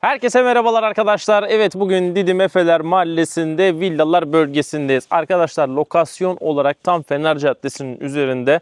Herkese merhabalar arkadaşlar. Evet bugün Didim Efeler Mahallesi'nde villalar bölgesindeyiz. Arkadaşlar lokasyon olarak tam Fener Caddesi'nin üzerinde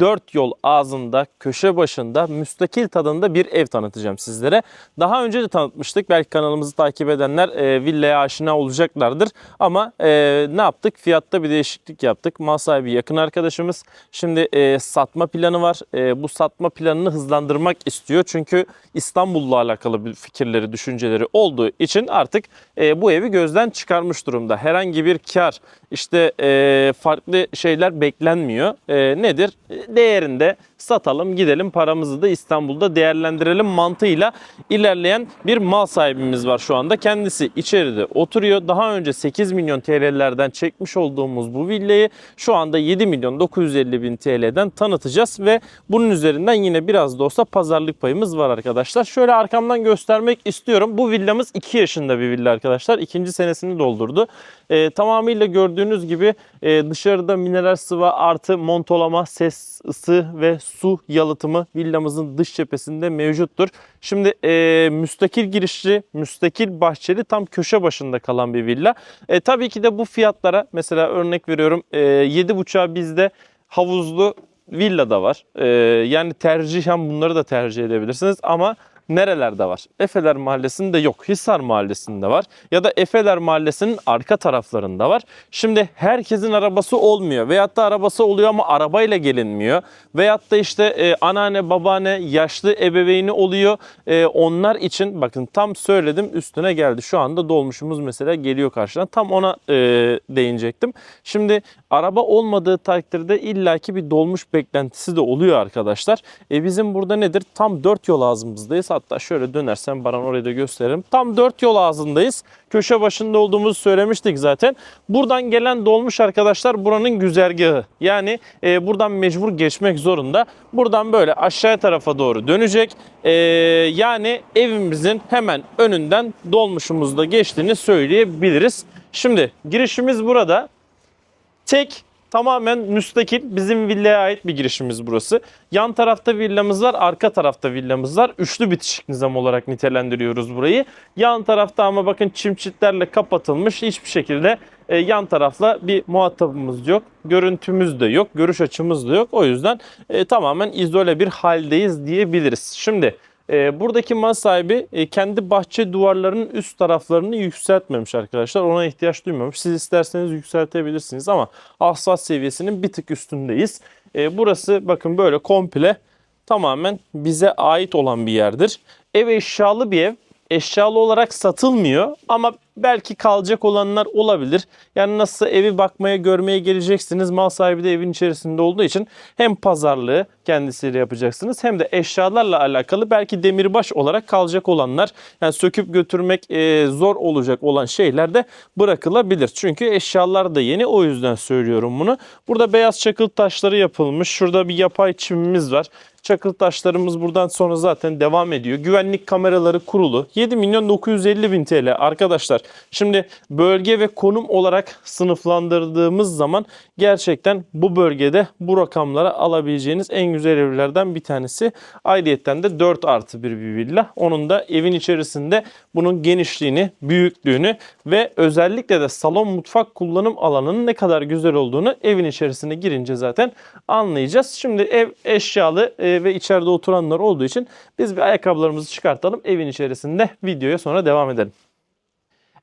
dört yol ağzında köşe başında müstakil tadında bir ev tanıtacağım sizlere. Daha önce de tanıtmıştık. Belki kanalımızı takip edenler e, villaya aşina olacaklardır. Ama e, ne yaptık? Fiyatta bir değişiklik yaptık. Mal sahibi yakın arkadaşımız. Şimdi e, satma planı var. E, bu satma planını hızlandırmak istiyor. Çünkü İstanbul'la alakalı bir fikirleri, düşünceleri olduğu için artık e, bu evi gözden çıkarmış durumda. Herhangi bir kar, işte e, farklı şeyler beklenmiyor. E, nedir? Değerinde satalım, gidelim paramızı da İstanbul'da değerlendirelim mantığıyla ilerleyen bir mal sahibimiz var şu anda. Kendisi içeride oturuyor. Daha önce 8 milyon TL'lerden çekmiş olduğumuz bu villayı şu anda 7 milyon 950 bin TL'den tanıtacağız ve bunun üzerinden yine biraz da olsa pazarlık payımız var arkadaşlar. Şöyle arkamdan göstermek istiyorum. Bu villamız 2 yaşında bir villa arkadaşlar. İkinci senesini doldurdu. Ee, tamamıyla gördüğünüz gibi e, dışarıda mineral sıva artı montolama, ses, ısı ve su yalıtımı villamızın dış cephesinde mevcuttur. Şimdi e, müstakil girişli, müstakil bahçeli tam köşe başında kalan bir villa. E, tabii ki de bu fiyatlara mesela örnek veriyorum e, 7.5'a bizde havuzlu villa da var. E, yani tercihen bunları da tercih edebilirsiniz ama nerelerde var? Efeler Mahallesi'nde yok. Hisar Mahallesi'nde var. Ya da Efeler Mahallesi'nin arka taraflarında var. Şimdi herkesin arabası olmuyor. Veyahut da arabası oluyor ama arabayla gelinmiyor. Veyahut da işte e, anneanne, babaanne, yaşlı ebeveyni oluyor. E, onlar için bakın tam söyledim üstüne geldi. Şu anda dolmuşumuz mesela geliyor karşıdan. Tam ona e, değinecektim. Şimdi araba olmadığı takdirde illaki bir dolmuş beklentisi de oluyor arkadaşlar. E, bizim burada nedir? Tam dört yol ağzımızdayız. Hatta şöyle dönersem Baran orayı da gösteririm. Tam dört yol ağzındayız. Köşe başında olduğumuzu söylemiştik zaten. Buradan gelen dolmuş arkadaşlar buranın güzergahı. Yani e, buradan mecbur geçmek zorunda. Buradan böyle aşağı tarafa doğru dönecek. E, yani evimizin hemen önünden dolmuşumuzda geçtiğini söyleyebiliriz. Şimdi girişimiz burada. Tek tamamen müstakil bizim villaya ait bir girişimiz burası. Yan tarafta villamız var, arka tarafta villamız var. Üçlü bitişik nizam olarak nitelendiriyoruz burayı. Yan tarafta ama bakın çim çitlerle kapatılmış. Hiçbir şekilde e, yan tarafla bir muhatabımız yok. Görüntümüz de yok, görüş açımız da yok. O yüzden e, tamamen izole bir haldeyiz diyebiliriz. Şimdi e, buradaki mal sahibi e, kendi bahçe duvarlarının üst taraflarını yükseltmemiş arkadaşlar. Ona ihtiyaç duymamış. Siz isterseniz yükseltebilirsiniz ama asfalt seviyesinin bir tık üstündeyiz. E, burası bakın böyle komple tamamen bize ait olan bir yerdir. Ev eşyalı bir ev. Eşyalı olarak satılmıyor ama belki kalacak olanlar olabilir. Yani nasıl evi bakmaya görmeye geleceksiniz. Mal sahibi de evin içerisinde olduğu için hem pazarlığı kendisiyle yapacaksınız hem de eşyalarla alakalı belki demirbaş olarak kalacak olanlar yani söküp götürmek e, zor olacak olan şeyler de bırakılabilir. Çünkü eşyalar da yeni o yüzden söylüyorum bunu. Burada beyaz çakıl taşları yapılmış. Şurada bir yapay çimimiz var. Çakıl taşlarımız buradan sonra zaten devam ediyor. Güvenlik kameraları kurulu. 7 milyon 950 bin TL arkadaşlar. Şimdi bölge ve konum olarak sınıflandırdığımız zaman gerçekten bu bölgede bu rakamlara alabileceğiniz en güzel evlerden bir tanesi. Ayrıyeten de 4 artı bir bir villa. Onun da evin içerisinde bunun genişliğini, büyüklüğünü ve özellikle de salon mutfak kullanım alanının ne kadar güzel olduğunu evin içerisine girince zaten anlayacağız. Şimdi ev eşyalı e, ve içeride oturanlar olduğu için biz bir ayakkabılarımızı çıkartalım. Evin içerisinde videoya sonra devam edelim.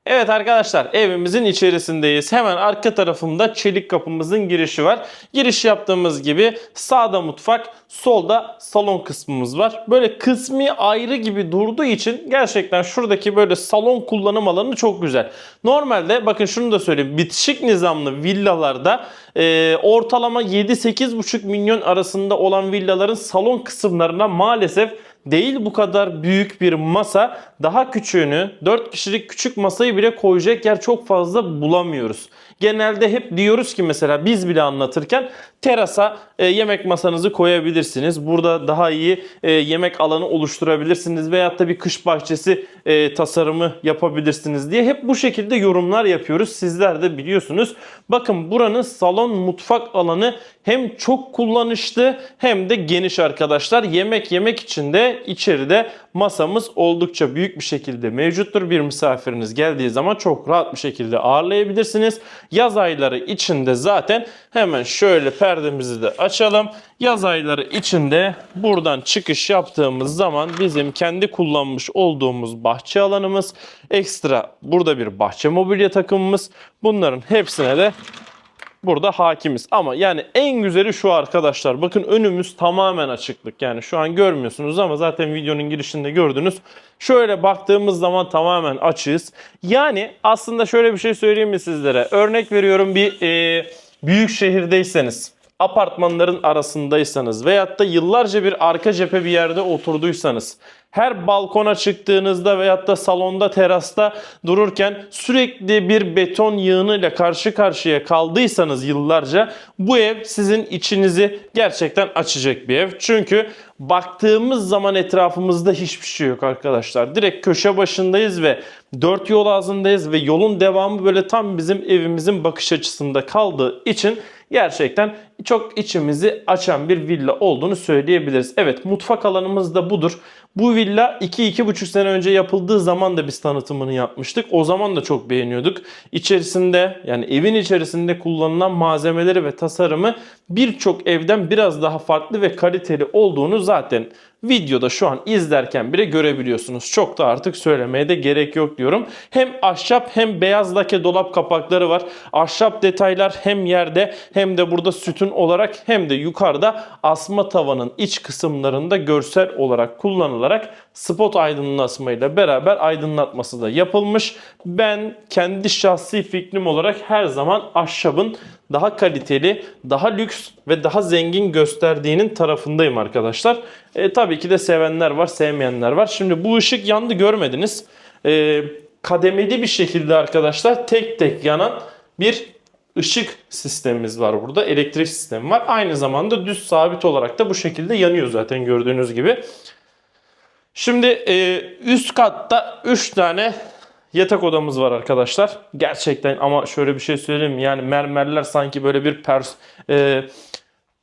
Evet arkadaşlar evimizin içerisindeyiz. Hemen arka tarafımda çelik kapımızın girişi var. Giriş yaptığımız gibi sağda mutfak, solda salon kısmımız var. Böyle kısmi ayrı gibi durduğu için gerçekten şuradaki böyle salon kullanım alanı çok güzel. Normalde bakın şunu da söyleyeyim. Bitişik nizamlı villalarda e, ortalama 7-8,5 milyon arasında olan villaların salon kısımlarına maalesef değil bu kadar büyük bir masa daha küçüğünü 4 kişilik küçük masayı bile koyacak yer çok fazla bulamıyoruz. Genelde hep diyoruz ki mesela biz bile anlatırken terasa e, yemek masanızı koyabilirsiniz. Burada daha iyi e, yemek alanı oluşturabilirsiniz veyahut da bir kış bahçesi e, tasarımı yapabilirsiniz diye hep bu şekilde yorumlar yapıyoruz. Sizler de biliyorsunuz. Bakın buranın salon mutfak alanı hem çok kullanışlı hem de geniş arkadaşlar. Yemek yemek için de içeride masamız oldukça büyük bir şekilde mevcuttur. Bir misafiriniz geldiği zaman çok rahat bir şekilde ağırlayabilirsiniz. Yaz ayları içinde zaten hemen şöyle perdemizi de açalım. Yaz ayları içinde buradan çıkış yaptığımız zaman bizim kendi kullanmış olduğumuz bahçe alanımız, ekstra burada bir bahçe mobilya takımımız. Bunların hepsine de burada hakimiz. Ama yani en güzeli şu arkadaşlar. Bakın önümüz tamamen açıklık. Yani şu an görmüyorsunuz ama zaten videonun girişinde gördünüz. Şöyle baktığımız zaman tamamen açığız. Yani aslında şöyle bir şey söyleyeyim mi sizlere? Örnek veriyorum bir e, büyük şehirdeyseniz apartmanların arasındaysanız veyahut da yıllarca bir arka cephe bir yerde oturduysanız her balkona çıktığınızda veyahut da salonda terasta dururken sürekli bir beton yığınıyla karşı karşıya kaldıysanız yıllarca bu ev sizin içinizi gerçekten açacak bir ev. Çünkü baktığımız zaman etrafımızda hiçbir şey yok arkadaşlar. Direkt köşe başındayız ve dört yol ağzındayız ve yolun devamı böyle tam bizim evimizin bakış açısında kaldığı için gerçekten çok içimizi açan bir villa olduğunu söyleyebiliriz. Evet mutfak alanımız da budur. Bu villa 2-2,5 sene önce yapıldığı zaman da biz tanıtımını yapmıştık. O zaman da çok beğeniyorduk. İçerisinde yani evin içerisinde kullanılan malzemeleri ve tasarımı birçok evden biraz daha farklı ve kaliteli olduğunu zaten videoda şu an izlerken bile görebiliyorsunuz. Çok da artık söylemeye de gerek yok diyorum. Hem ahşap hem beyaz lake dolap kapakları var. Ahşap detaylar hem yerde hem de burada sütun olarak hem de yukarıda asma tavanın iç kısımlarında görsel olarak kullanılarak spot aydınlatmayla beraber aydınlatması da yapılmış. Ben kendi şahsi fikrim olarak her zaman ahşabın daha kaliteli, daha lüks ve daha zengin gösterdiğinin tarafındayım arkadaşlar. E, tabii ki de sevenler var, sevmeyenler var. Şimdi bu ışık yandı görmediniz. E, kademeli bir şekilde arkadaşlar tek tek yanan bir ışık sistemimiz var burada. Elektrik sistemi var. Aynı zamanda düz sabit olarak da bu şekilde yanıyor zaten gördüğünüz gibi. Şimdi e, üst katta 3 tane yatak odamız var arkadaşlar. Gerçekten ama şöyle bir şey söyleyeyim? Yani mermerler sanki böyle bir pers e,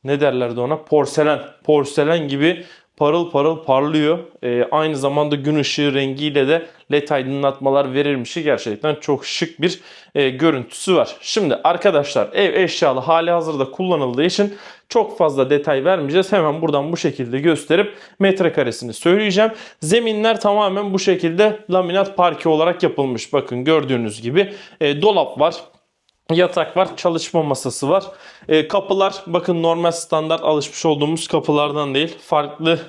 ne derlerdi ona? Porselen. Porselen gibi parıl parıl parlıyor. E, aynı zamanda gün ışığı rengiyle de led aydınlatmalar verilmişi gerçekten çok şık bir e, görüntüsü var. Şimdi arkadaşlar ev eşyalı hali hazırda kullanıldığı için çok fazla detay vermeyeceğiz. Hemen buradan bu şekilde gösterip metrekaresini söyleyeceğim. Zeminler tamamen bu şekilde laminat parke olarak yapılmış. Bakın gördüğünüz gibi e, dolap var. Yatak var, çalışma masası var. E, kapılar bakın normal standart alışmış olduğumuz kapılardan değil. Farklı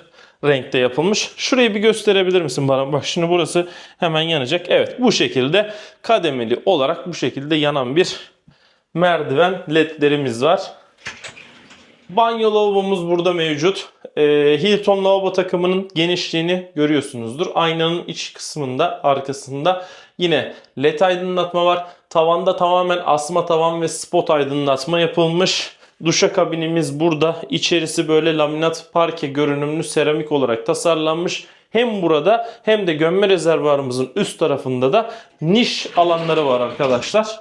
renkte yapılmış. Şurayı bir gösterebilir misin bana? Bak şimdi burası hemen yanacak. Evet bu şekilde kademeli olarak bu şekilde yanan bir merdiven ledlerimiz var. Banyo lavabomuz burada mevcut. Ee, Hilton lavabo takımının genişliğini görüyorsunuzdur. Aynanın iç kısmında arkasında yine led aydınlatma var. Tavanda tamamen asma tavan ve spot aydınlatma yapılmış. Duşa kabinimiz burada. İçerisi böyle laminat parke görünümlü seramik olarak tasarlanmış. Hem burada hem de gömme rezervuarımızın üst tarafında da niş alanları var arkadaşlar.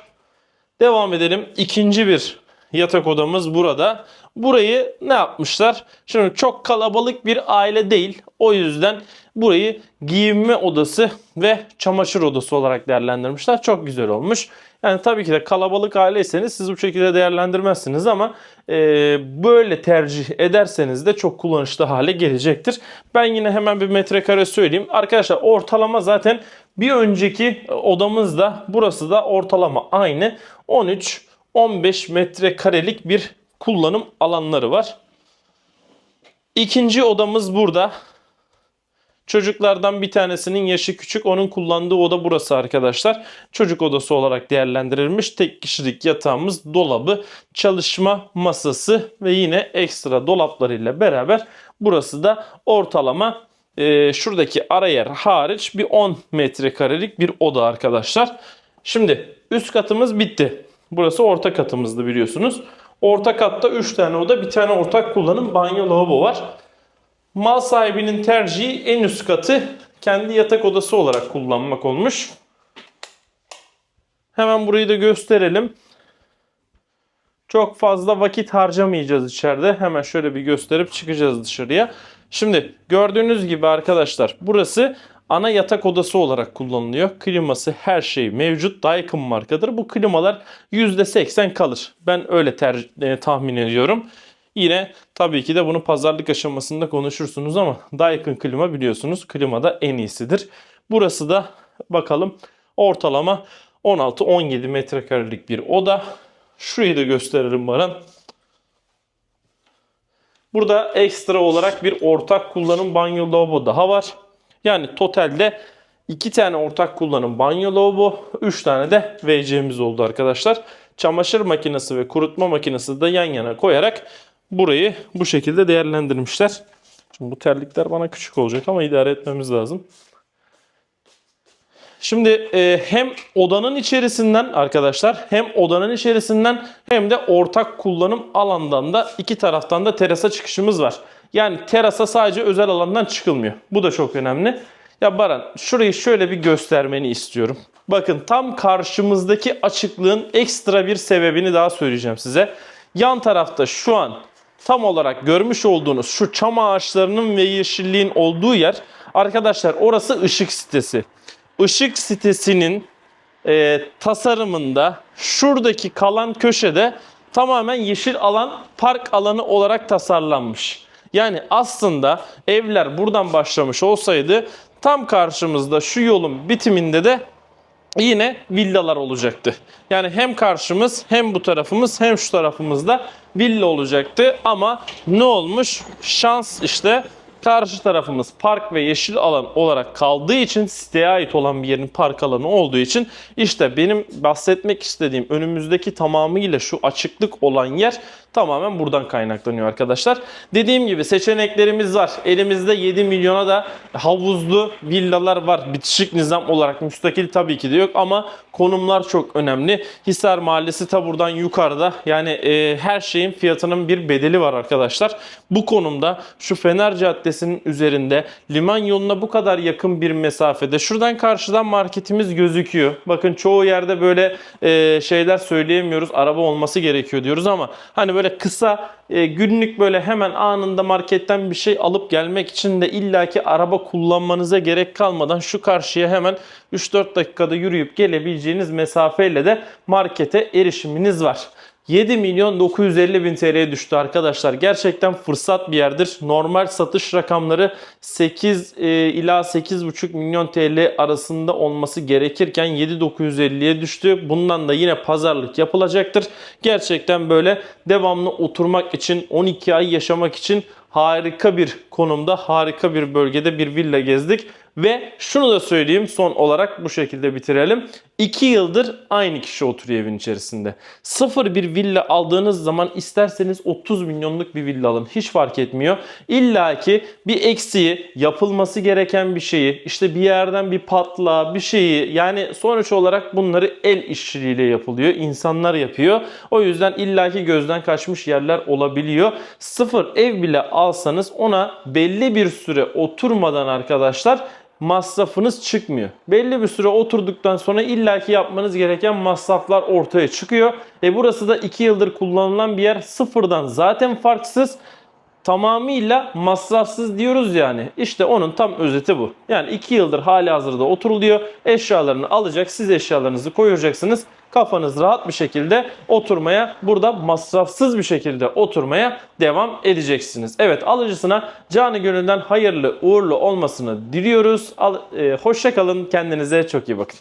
Devam edelim. İkinci bir yatak odamız burada. Burayı ne yapmışlar? Şimdi çok kalabalık bir aile değil. O yüzden burayı giyinme odası ve çamaşır odası olarak değerlendirmişler. Çok güzel olmuş. Yani tabii ki de kalabalık aileyseniz siz bu şekilde değerlendirmezsiniz ama e, böyle tercih ederseniz de çok kullanışlı hale gelecektir. Ben yine hemen bir metrekare söyleyeyim. Arkadaşlar ortalama zaten bir önceki odamızda burası da ortalama aynı 13 15 metrekarelik bir kullanım alanları var. İkinci odamız burada. Çocuklardan bir tanesinin yaşı küçük. Onun kullandığı oda burası arkadaşlar. Çocuk odası olarak değerlendirilmiş. Tek kişilik yatağımız, dolabı, çalışma masası ve yine ekstra dolaplarıyla beraber burası da ortalama e, şuradaki ara yer hariç bir 10 metrekarelik bir oda arkadaşlar. Şimdi üst katımız bitti. Burası orta katımızdı biliyorsunuz. Orta katta 3 tane oda, bir tane ortak kullanım banyo lavabo var. Mal sahibinin tercihi en üst katı kendi yatak odası olarak kullanmak olmuş. Hemen burayı da gösterelim. Çok fazla vakit harcamayacağız içeride. Hemen şöyle bir gösterip çıkacağız dışarıya. Şimdi gördüğünüz gibi arkadaşlar burası ana yatak odası olarak kullanılıyor. Kliması her şey mevcut. Daikin markadır. Bu klimalar %80 kalır. Ben öyle ter- e, tahmin ediyorum. Yine tabii ki de bunu pazarlık aşamasında konuşursunuz ama Daikin klima biliyorsunuz klimada en iyisidir. Burası da bakalım ortalama 16-17 metrekarelik bir oda. Şurayı da gösterelim Baran. Burada ekstra olarak bir ortak kullanım banyo lavabo daha var. Yani totalde 2 tane ortak kullanım banyo lavabo, 3 tane de WC'miz oldu arkadaşlar. Çamaşır makinesi ve kurutma makinesi de yan yana koyarak burayı bu şekilde değerlendirmişler. Şimdi bu terlikler bana küçük olacak ama idare etmemiz lazım. Şimdi e, hem odanın içerisinden arkadaşlar hem odanın içerisinden hem de ortak kullanım alandan da iki taraftan da terasa çıkışımız var. Yani terasa sadece özel alandan çıkılmıyor. Bu da çok önemli. Ya Baran şurayı şöyle bir göstermeni istiyorum. Bakın tam karşımızdaki açıklığın ekstra bir sebebini daha söyleyeceğim size. Yan tarafta şu an tam olarak görmüş olduğunuz şu çam ağaçlarının ve yeşilliğin olduğu yer arkadaşlar orası ışık sitesi. Işık sitesinin e, tasarımında şuradaki kalan köşede tamamen yeşil alan park alanı olarak tasarlanmış. Yani aslında evler buradan başlamış olsaydı tam karşımızda şu yolun bitiminde de yine villalar olacaktı. Yani hem karşımız hem bu tarafımız hem şu tarafımızda villa olacaktı ama ne olmuş? Şans işte karşı tarafımız park ve yeşil alan olarak kaldığı için siteye ait olan bir yerin park alanı olduğu için işte benim bahsetmek istediğim önümüzdeki tamamıyla şu açıklık olan yer tamamen buradan kaynaklanıyor arkadaşlar. Dediğim gibi seçeneklerimiz var. Elimizde 7 milyona da havuzlu villalar var. Bitişik nizam olarak müstakil tabii ki de yok ama konumlar çok önemli. Hisar Mahallesi ta buradan yukarıda. Yani e, her şeyin fiyatının bir bedeli var arkadaşlar. Bu konumda şu Fener Caddesi'nin üzerinde liman yoluna bu kadar yakın bir mesafede. Şuradan karşıdan marketimiz gözüküyor. Bakın çoğu yerde böyle e, şeyler söyleyemiyoruz. Araba olması gerekiyor diyoruz ama hani böyle kısa e, günlük böyle hemen anında marketten bir şey alıp gelmek için de illaki araba kullanmanıza gerek kalmadan şu karşıya hemen 3-4 dakikada yürüyüp gelebileceğiniz mesafeyle de markete erişiminiz var. 7 milyon 950 bin TL'ye düştü arkadaşlar. Gerçekten fırsat bir yerdir. Normal satış rakamları 8 e, ila 8,5 milyon TL arasında olması gerekirken 7.950'ye düştü. Bundan da yine pazarlık yapılacaktır. Gerçekten böyle devamlı oturmak için 12 ay yaşamak için harika bir konumda, harika bir bölgede bir villa gezdik. Ve şunu da söyleyeyim son olarak bu şekilde bitirelim. 2 yıldır aynı kişi oturuyor evin içerisinde. Sıfır bir villa aldığınız zaman isterseniz 30 milyonluk bir villa alın. Hiç fark etmiyor. İlla ki bir eksiği, yapılması gereken bir şeyi, işte bir yerden bir patla, bir şeyi yani sonuç olarak bunları el işçiliğiyle yapılıyor. İnsanlar yapıyor. O yüzden illaki gözden kaçmış yerler olabiliyor. Sıfır ev bile alsanız ona belli bir süre oturmadan arkadaşlar masrafınız çıkmıyor. Belli bir süre oturduktan sonra illaki yapmanız gereken masraflar ortaya çıkıyor. E burası da 2 yıldır kullanılan bir yer sıfırdan zaten farksız tamamıyla masrafsız diyoruz yani. İşte onun tam özeti bu. Yani 2 yıldır hali hazırda oturuluyor. Eşyalarını alacak, siz eşyalarınızı koyacaksınız. Kafanız rahat bir şekilde oturmaya, burada masrafsız bir şekilde oturmaya devam edeceksiniz. Evet alıcısına canı gönülden hayırlı uğurlu olmasını diliyoruz. Al, e, hoşça kalın, kendinize çok iyi bakın.